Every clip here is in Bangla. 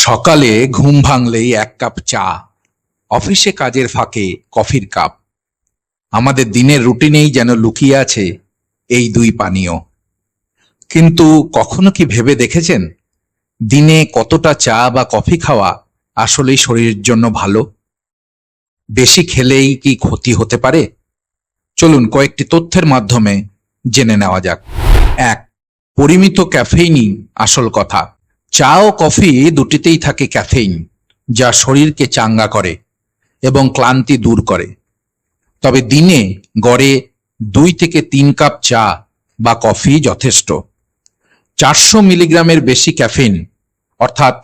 সকালে ঘুম ভাঙলেই এক কাপ চা, অফিসে কাজের ফাঁকে কফির কাপ। আমাদের দিনের রুটিনেই যেন লুকিয়ে আছে এই দুই পানীয়। কিন্তু কখনো কি ভেবে দেখেছেন? দিনে কতটা চা বা কফি খাওয়া আসলেই শরীরের জন্য ভালো? বেশি খেলেই কি ক্ষতি হতে পারে? চলুন কয়েকটি তথ্যের মাধ্যমে জেনে নেওয়া যাক। এক, পরিমিত ক্যাফেইনই আসল কথা। চা ও কফি দুটিতেই থাকে ক্যাফেইন, যা শরীরকে চাঙ্গা করে এবং ক্লান্তি দূর করে। তবে দিনে গড়ে দুই থেকে তিন কাপ চা বা কফি যথেষ্ট। চারশো মিলিগ্রামের বেশি ক্যাফেইন, অর্থাৎ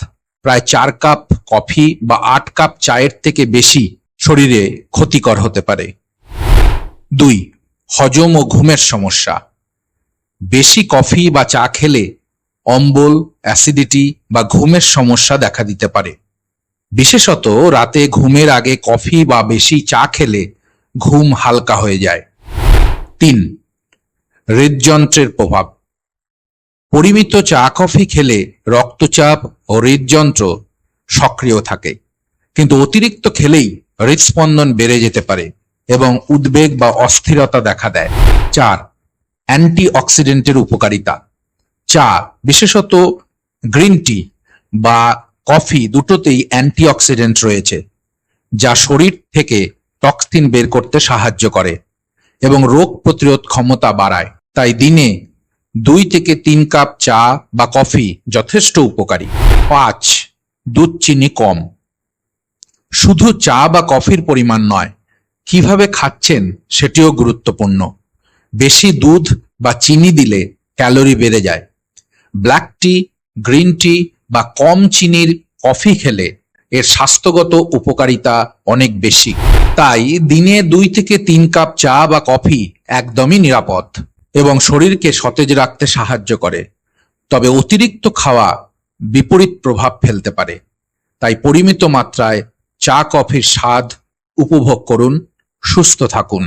প্রায় চার কাপ কফি বা আট কাপ চায়ের থেকে বেশি শরীরে ক্ষতিকর হতে পারে। দুই, হজম ও ঘুমের সমস্যা। বেশি কফি বা চা খেলে অম্বল অ্যাসিডিটি বা ঘুমের সমস্যা দেখা দিতে পারে। বিশেষত রাতে ঘুমের আগে কফি বা বেশি চা খেলে ঘুম হালকা হয়ে যায়। তিন, হৃদযন্ত্রের প্রভাব। পরিমিত চা, কফি খেলে রক্তচাপ ও হৃদযন্ত্র সক্রিয় থাকে। কিন্তু অতিরিক্ত খেলেই হৃদস্পন্দন বেড়ে যেতে পারে এবং উদ্বেগ বা অস্থিরতা দেখা দেয়। চার, অ্যান্টিঅক্সিডেন্টের উপকারিতা। চা, বিশেষত গ্রিন টি বা কফি দুটোতেই অ্যান্টিঅক্সিডেন্ট রয়েছে, যা শরীর থেকে টক্সিন বের করতে সাহায্য করে এবং রোগ প্রতিরোধ ক্ষমতা বাড়ায়। তাই দিনে দুই থেকে তিন কাপ চা বা কফি যথেষ্ট উপকারী। পাঁচ, দুধ চিনি কম। শুধু চা বা কফির পরিমাণ নয়, কীভাবে খাচ্ছেন সেটিও গুরুত্বপূর্ণ। বেশি দুধ বা চিনি দিলে ক্যালোরি বেড়ে যায়। ব্ল্যাক টি গ্রিন টি বা কম চিনির কফি খেলে এর স্বাস্থ্যগত উপকারিতা অনেক বেশি। তাই দিনে দুই থেকে তিন কাপ চা বা কফি একদমই নিরাপদ এবং শরীরকে সতেজ রাখতে সাহায্য করে। তবে অতিরিক্ত খাওয়া বিপরীত প্রভাব ফেলতে পারে। তাই পরিমিত মাত্রায় চা কফির স্বাদ উপভোগ করুন, সুস্থ থাকুন।